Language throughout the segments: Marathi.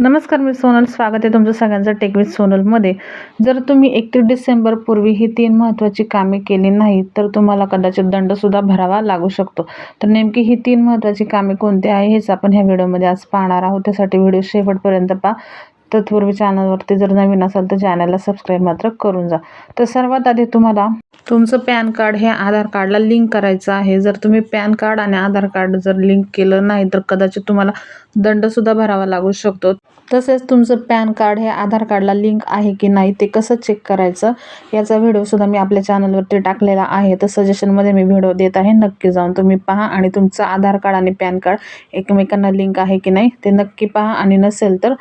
नमस्कार मी सोनल स्वागत आहे तुमचं सगळ्यांचं टेकविथ सोनलमध्ये जर तुम्ही एकतीस डिसेंबरपूर्वी ही तीन महत्त्वाची कामे केली नाहीत तर तुम्हाला कदाचित दंडसुद्धा भरावा लागू शकतो. तर नेमकी ही तीन महत्त्वाची कामे कोणती आहे हेच आपण ह्या व्हिडिओमध्ये आज पाहणार आहोत. त्यासाठी व्हिडिओ शेवटपर्यंत पहा. तत्पूर्वी चॅनलवरती जर नवीन असाल तर चॅनलला सबस्क्राईब मात्र करून जा. तर सर्वात आधी तुम्हाला तुमचं पॅन कार्ड हे आधार कार्डला लिंक करायचं आहे. जर तुम्ही पॅन कार्ड आणि आधार कार्ड जर लिंक केलं नाही तर कदाचित तुम्हाला दंडसुद्धा भरावा लागू शकतो. तसेच तुमचं पॅन कार्ड हे आधार कार्डला लिंक आहे की नाही ते कसं चेक करायचं याचा व्हिडिओसुद्धा मी आपल्या चॅनलवरती टाकलेला आहे. तर सजेशनमध्ये मी व्हिडिओ देत आहे. नक्की जाऊन तुम्ही पहा आणि तुमचं आधार कार्ड आणि पॅन कार्ड एकमेकांना लिंक आहे की नाही ते नक्की पहा. आणि नसेल तर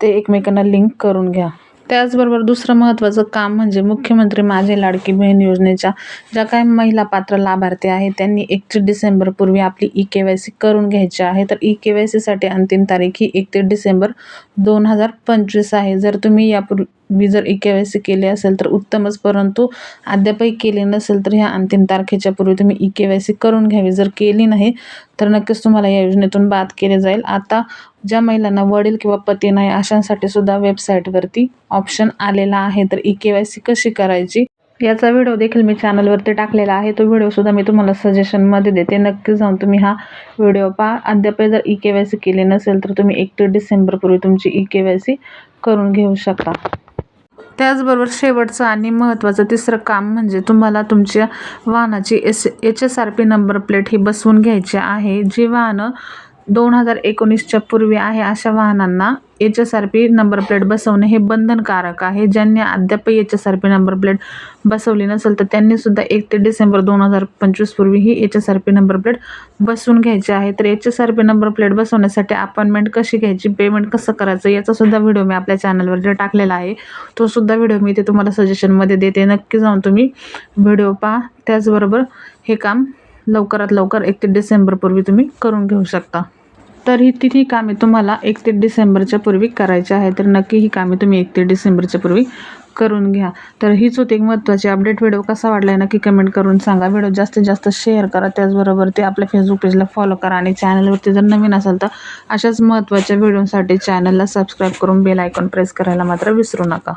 ते एकमेकांना लिंक करून घ्या. त्याचबरोबर दुसरं महत्त्वाचं काम म्हणजे मुख्यमंत्री माझे लाडकी बहीण योजनेच्या ज्या काही महिला पात्र लाभार्थी आहेत त्यांनी एकतीस डिसेंबरपूर्वी आपली ई के वाय सी करून घ्यायची आहे. तर ई के वाय सीसाठी अंतिम तारीख ही एकतीस डिसेंबर दोन हजार पंचवीस आहे. जर तुम्ही यापूर्वी जर ई के वाय सी केली असेल तर उत्तमच परंतु अद्यापही केले नसेल तर ह्या अंतिम तारखेच्या पूर्वी तुम्ही ई के वाय सी करून घ्यावी. जर केली नाही तर नक्कीच तुम्हाला या योजनेतून बाद केले जाईल. आता ज्या महिलांना वडील किंवा पती नाही अशांसाठी सुद्धा वेबसाईटवरती ऑप्शन आलेला आहे. तर ई के वाय सी कशी करायची याचा व्हिडिओ देखील मी चॅनलवरती टाकलेला आहे. तो व्हिडिओसुद्धा मी तुम्हाला सजेशनमध्ये देते. नक्की जाऊन तुम्ही हा व्हिडिओ पहा. अद्याप जर ई के वाय सी केली नसेल तर तुम्ही एकतीस डिसेंबरपूर्वी तुमची ई के वाय सी करून घेऊ शकता. त्याचबरोबर शेवटचं आणि महत्त्वाचं तिसरं काम म्हणजे तुम्हाला तुमच्या वाहनाची S H S R P number plate ही बसवून घ्यायची आहे. जी वाहनं दोन हजार एकोणीसच्या पूर्वी आहे अशा वाहनांना H S R P number plate बसवणे हे बंधनकारक आहे. ज्यांनी अद्यापही H S R P number plate बसवली नसेल तर त्यांनीसुद्धा एक ते डिसेंबर दोन हजार पंचवीसपूर्वी ही H S R P number plate बसवून घ्यायची आहे. तर H S R P number plate बसवण्यासाठी अपॉइंटमेंट कशी घ्यायची पेमेंट कसं करायचं याचासुद्धा व्हिडिओ मी आपल्या चॅनलवर टाकलेला आहे तो सुद्धा व्हिडिओ मी ते तुम्हाला सजेशनमध्ये देते. नक्की जाऊन तुम्ही व्हिडिओ पहा. त्याचबरोबर हे काम लवकरात लवकर एकतीस डिसेंबरपूर्वी तुम्ही करून घेऊ शकता. तर ही तिन्ही कामे तुम्हाला एकतीस डिसेंबरच्या पूर्वी करायची आहे. तर नक्की ही कामे तुम्ही एकतीस डिसेंबरच्या पूर्वी करून घ्या. तर हीच होती एक महत्त्वाची अपडेट व्हिडिओ कसा वाटला आहे नक्की कमेंट करून सांगा. व्हिडिओ जास्तीत जास्त शेअर करा. त्याचबरोबर ते आपल्या फेसबुक पेजला फॉलो करा आणि चॅनलवरती जर नवीन असाल तर अशाच महत्त्वाच्या व्हिडिओसाठी चॅनलला सबस्क्राईब करून बेल आयकॉन प्रेस करायला मात्र विसरू नका.